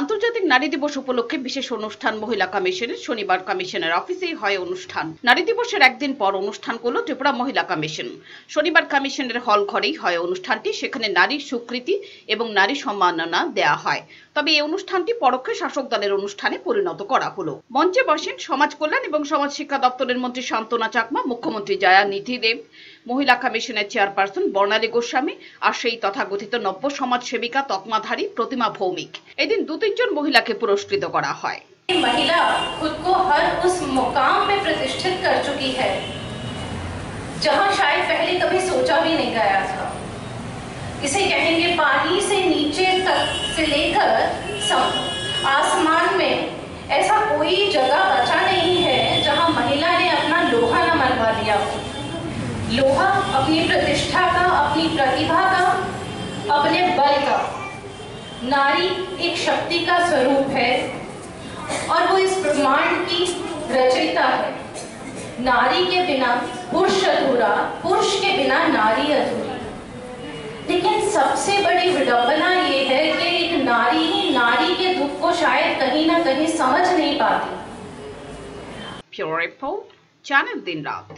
আন্তর্জাতিক নারী দিবস উপলক্ষে বিশেষ অনুষ্ঠান মহিলা কমিশনের শনিবার কমিশনের অফিসেই হয় অনুষ্ঠান। নারী দিবসের একদিন পর অনুষ্ঠান করল ত্রিপুরা মহিলা কমিশন। শনিবার কমিশনের হল ঘরেই হয় অনুষ্ঠানটি, সেখানে নারীর স্বীকৃতি এবং নারী সম্মাননা দেয়া হয়। তবে এই অনুষ্ঠানটি পরোক্ষ শাসক দলের অনুষ্ঠানে পরিণত করা হলো। মঞ্চে বসেন সমাজ কল্যাণ এবং সমাজ শিক্ষা দপ্তরের মন্ত্রী শান্তনা চাকমা, মুখ্যমন্ত্রী জয়া নিধি দেব মহিলা কমিশনের চেয়ারপারসন বর্ণালী গোস্বামী আর সেই তথাকথিত নব্য সমাজ সেবিকা তকমাধারী প্রতিমা ভৌমিক এদিন দু তিনজন মহিলাকে পুরস্কৃত করা হয় महिला खुद को हर उस मुकाम में प्रतिष्ठित कर चुकी है जहां शायद पहले कभी सोचा भी नहीं गया था इसे कहेंगे पानी से नीचे तक से लेकर सम आसमान में ऐसा कोई जगह बचा नहीं है जहां महिला ने अपना लोहा न मनवा दिया हो लोहा, अपनी प्रतिष्ठा का, अपनी प्रतिभा का, अपने बल का। नारी एक शक्ति का स्वरूप है और वो इस ब्रह्मांड की रचयिता है। नारी के बिना पुरुष अधूरा, पुरुष के बिना नारी अधूरी। लेकिन सबसे बड़ी विडंबना ये है कि एक नारी ही नारी के दुख को शायद कहीं ना कहीं समझ नहीं पाती। चैनल दिन रात।